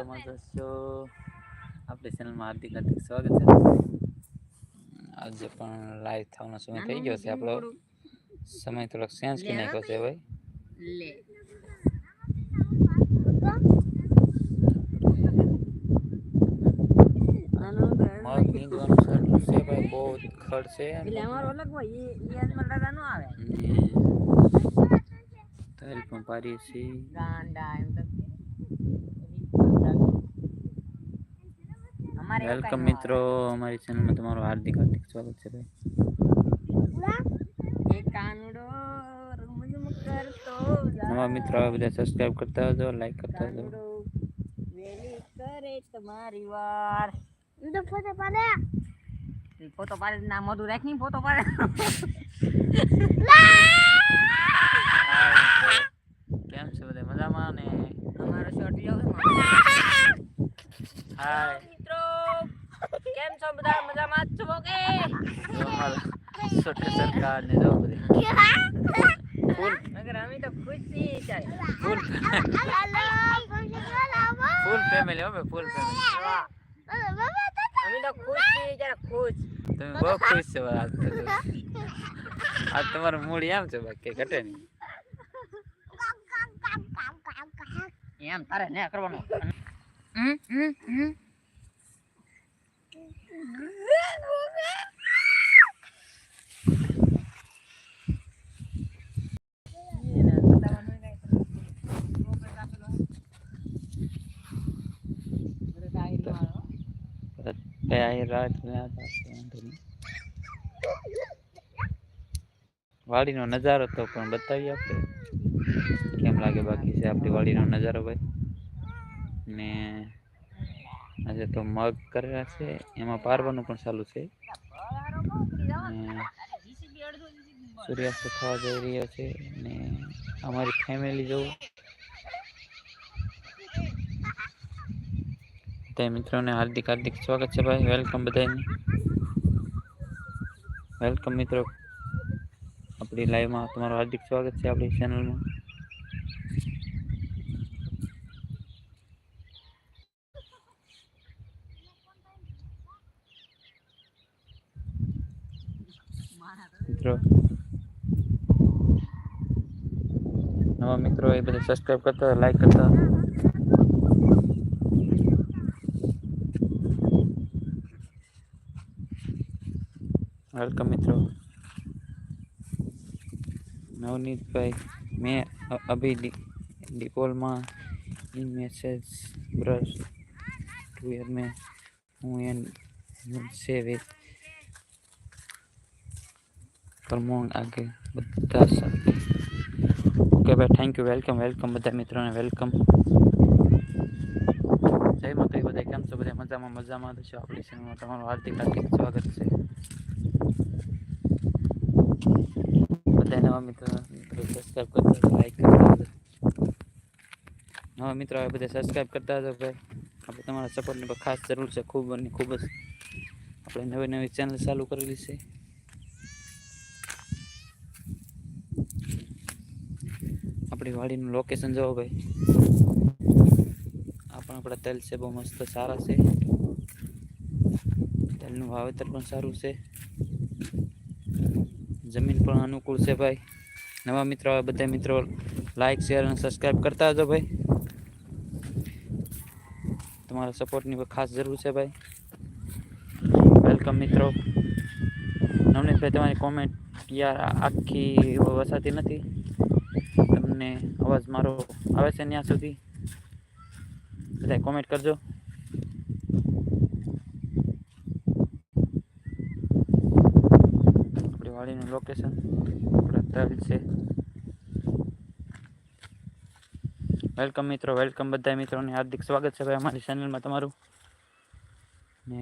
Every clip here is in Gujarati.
આપણી ચેનલમાં હાર્દિક હાર્દિક સ્વાગત છે આજે પણ લાઈવ થવાનો સમય થઈ ગયો છે આપણો સમય થોડોક ચેન્જ કરી નાખ્યો છે ભાઈ બહુ ખર્ચ છે તલ પણ પાડીએ છીએ વેલકમ મિત્રો અમારી માં તમારું હાર્દિક હાર્દિક સ્વાગત છે ભાઈ નવા મિત્રો બધા સબસ્ક્રાઇબ કરતા હોજો લાઈક કરતા હોજો વેલી કરે તમારી વાર તો ફોટો ફોટો પાડે ના મોઢું રાખની ફોટો પાડે કેમ છે બધા મજામાં ને અમારો શોર્ટ લ્યો હાય છો બધા મજામાં છો કે છોટે સરકાર ને જો બધી ફૂલ અગર અમે તો ખુશ છીએ ચાલ ફૂલ ફૂલ ફેમિલી અમે ફૂલ ફેમિલી અમે તો ખુશ છીએ જરા ખુશ તમે બહુ ખુશ છો આજ તો આજ તમારું મૂડ એમ છે બાકી ઘટે નહીં એમ તારે ને કરવાનું હમ હમ હમ वाली नो नजारो तो बताइए लगे बाकी से आप वाली नो नजारो भाई ने આજે તો મગ કરેલા છે એમાં પારવાનું પણ ચાલુ છે સૂર્યાસ્ત થવા જઈ રહ્યો છે ને અમારી ફેમિલી જવું તે મિત્રોને હાર્દિક હાર્દિક સ્વાગત છે ભાઈ વેલકમ બધાને વેલકમ મિત્રો આપણી લાઈવમાં તમારું હાર્દિક સ્વાગત છે આપણી ચેનલમાં મિત્રો નવા મિત્રો એ બધા સબસ્ક્રાઈબ કરતા લાઈક કરતા વેલકમ મિત્રો નવનીતભાઈ મેં અભી ડિકોલમાં इन मैसेज ब्रश टू ईयर में हूँ से विथ પ્રમોણ આગે બધા સાથે ઓકે ભાઈ થેન્ક યુ વેલકમ વેલકમ બધા મિત્રોને વેલકમ જય માતા બધા કેમ છો બધા મજામાં મજામાં તો છો આપણી ચેનલમાં તમારું હાર્દિક હાર્દિક સ્વાગત છે બધા નવા મિત્રો સબસ્ક્રાઈબ કરતા લાઈક કરતા નવા મિત્રો હવે બધા સબસ્ક્રાઈબ કરતા હતા ભાઈ આપણે તમારા સપોર્ટની ખાસ જરૂર છે ખૂબ અને ખૂબ જ આપણે નવી નવી ચેનલ ચાલુ કરેલી છે આપણી વાડીનું લોકેશન જોવો ભાઈ આ આપણા તેલ છે બહુ મસ્ત સારા છે તેલનું વાવેતર પણ સારું છે જમીન પણ અનુકૂળ છે ભાઈ નવા મિત્રો આવે બધા મિત્રો લાઇક શેર અને સબસ્ક્રાઈબ કરતા હજો ભાઈ તમારા સપોર્ટની ખાસ જરૂર છે ભાઈ વેલકમ મિત્રો નવનીતભાઈ તમારી કોમેન્ટ યાર આખી વસાતી નથી તમને અવાજ મારો આવે છે ત્યાં સુધી બધા કોમેન્ટ કરજો આપણી વાડીનું લોકેશન તલ છે વેલકમ મિત્રો વેલકમ બધા મિત્રોને હાર્દિક સ્વાગત છે ભાઈ અમારી ચેનલમાં તમારું ને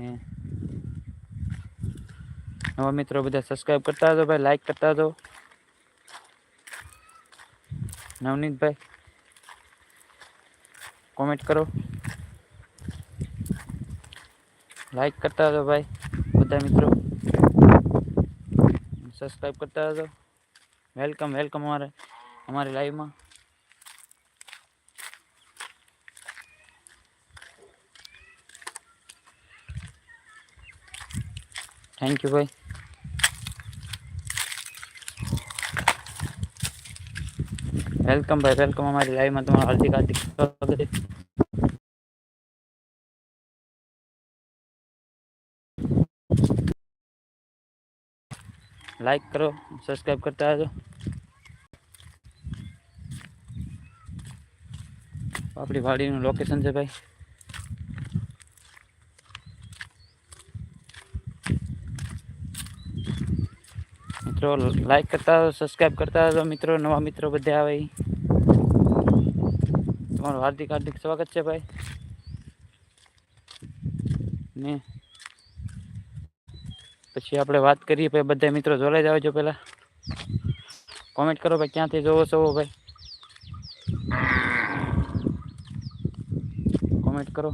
નવા મિત્રો બધા સબસ્ક્રાઈબ કરતા હતો ભાઈ લાઈક કરતા હતો नमित भाई कमेंट करो लाइक करता जाओ भाई બધા મિત્રો સબ્સ્ક્રાઇબ કરતા રહો વેલકમ વેલકમ ઓર અમારી લાઈવ માં થેન્ક યુ ભાઈ વેલકમ ભાઈ વેલકમ અમારી લાઈવમાં તમારું હાર્દિક હાર્દિક સ્વાગત છે લાઈક કરો સબસ્ક્રાઈબ કરતા આવજો આપણી વાડીનું લોકેશન છે ભાઈ જો લાઈક કરતા હો સબસ્ક્રાઇબ કરતા હો મિત્રો નવા મિત્રો બધા આવે તમારું हार्दिक हार्दिक સ્વાગત છે ભાઈ ને પછી આપણે વાત કરીએ ભાઈ બધા મિત્રો જોલાઈ જાવજો પહેલા કમેન્ટ કરો ભાઈ ક્યાં થી જોવો છો ઓ ભાઈ કમેન્ટ કરો